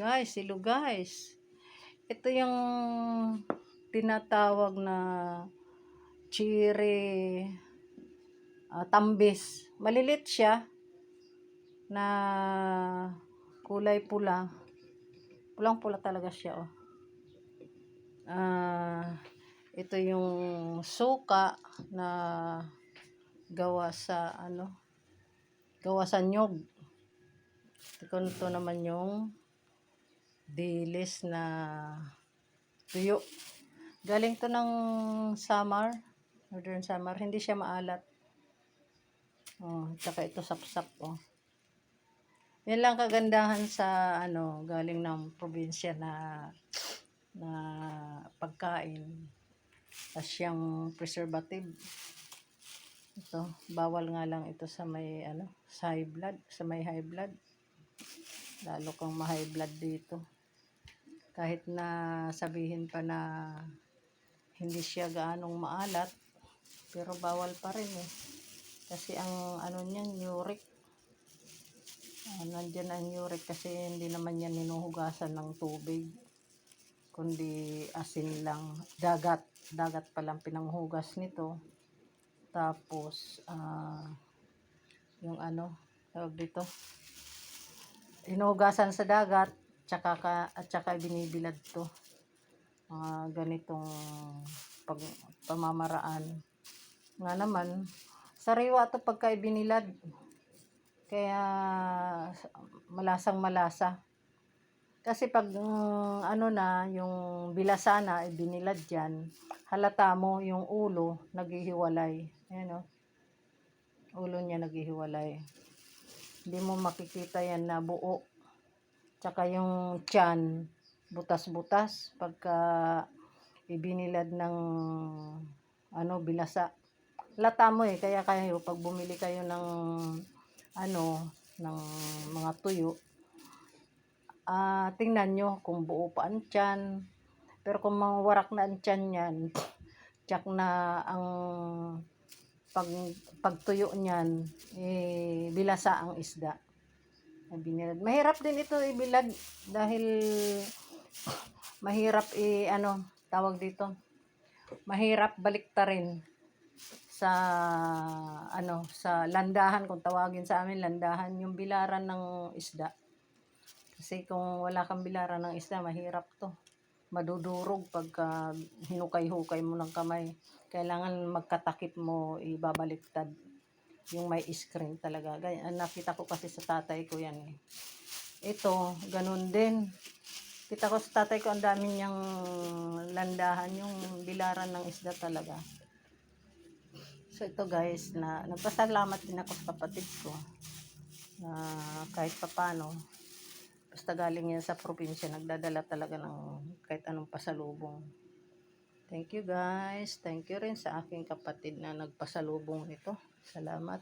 Guys, silo guys. Ito yung tinatawag na cherry ah, tambis. Malilit siya na kulay pula. Pulang-pula talaga siya, oh. Ah, ito yung suka na gawa sa ano gawa sa nyog. Ito, naman yung dilis na tuyo. Galing to ng summer, northern summer. Hindi siya maalat. Oh, tsaka ito sapsap oh. Yan lang kagandahan sa ano, galing ng probinsya na na pagkain. Tapos siyang preservative. Ito, bawal nga lang ito sa may ano, sa high blood, sa may high blood. Lalo kang ma-high blood dito. Kahit na sabihin pa na hindi siya gaanong maalat, pero bawal pa rin eh. Kasi ang ano niyan, uric. Ah, nandyan ang uric kasi hindi naman yan ninuhugasan ng tubig. Kundi asin lang. Dagat. Dagat palang pinanghugas nito. Tapos, ah, yung ano, tawag dito, hinugasan sa dagat, tsaka ka, at tsaka binibilad to. Mga ganitong pag, pamamaraan. Nga naman, sariwa to pagka ibinilad. Kaya, malasang malasa. Kasi pag mm, ano na, yung bilasa na, ibinilad dyan, halata mo yung ulo, naghihiwalay. Ayan o. Ulo niya naghihiwalay. Hindi mo makikita yan na buo. Tsaka yung tiyan, butas-butas, pagka ibinilad ng ano, bilasa. Lata mo eh, kaya kayo, pag bumili kayo ng ano, ng mga tuyo, ah tingnan nyo kung buo pa ang tiyan. Pero kung mawarak na ang tiyan yan, tsak na ang pag, pagtuyo niyan, eh, bilasa ang isda. Binilad. Mahirap din ito ibilad dahil mahirap i ano tawag dito mahirap baliktarin sa ano sa landahan kung tawagin sa amin landahan yung bilaran ng isda kasi kung wala kang bilaran ng isda mahirap to madudurog pagka hinukay-hukay mo ng kamay kailangan magkatakip mo ibabaliktad yung may screen talaga. Ganyan, nakita ko kasi sa tatay ko yan eh. Ito, ganun din. Kita ko sa tatay ko, ang dami niyang landahan, yung bilaran ng isda talaga. So ito guys, na nagpasalamat din ako sa kapatid ko na kahit papano, basta galing yan sa probinsya, nagdadala talaga ng kahit anong pasalubong. Thank you guys. Thank you rin sa aking kapatid na nagpasalubong nito. Salamat.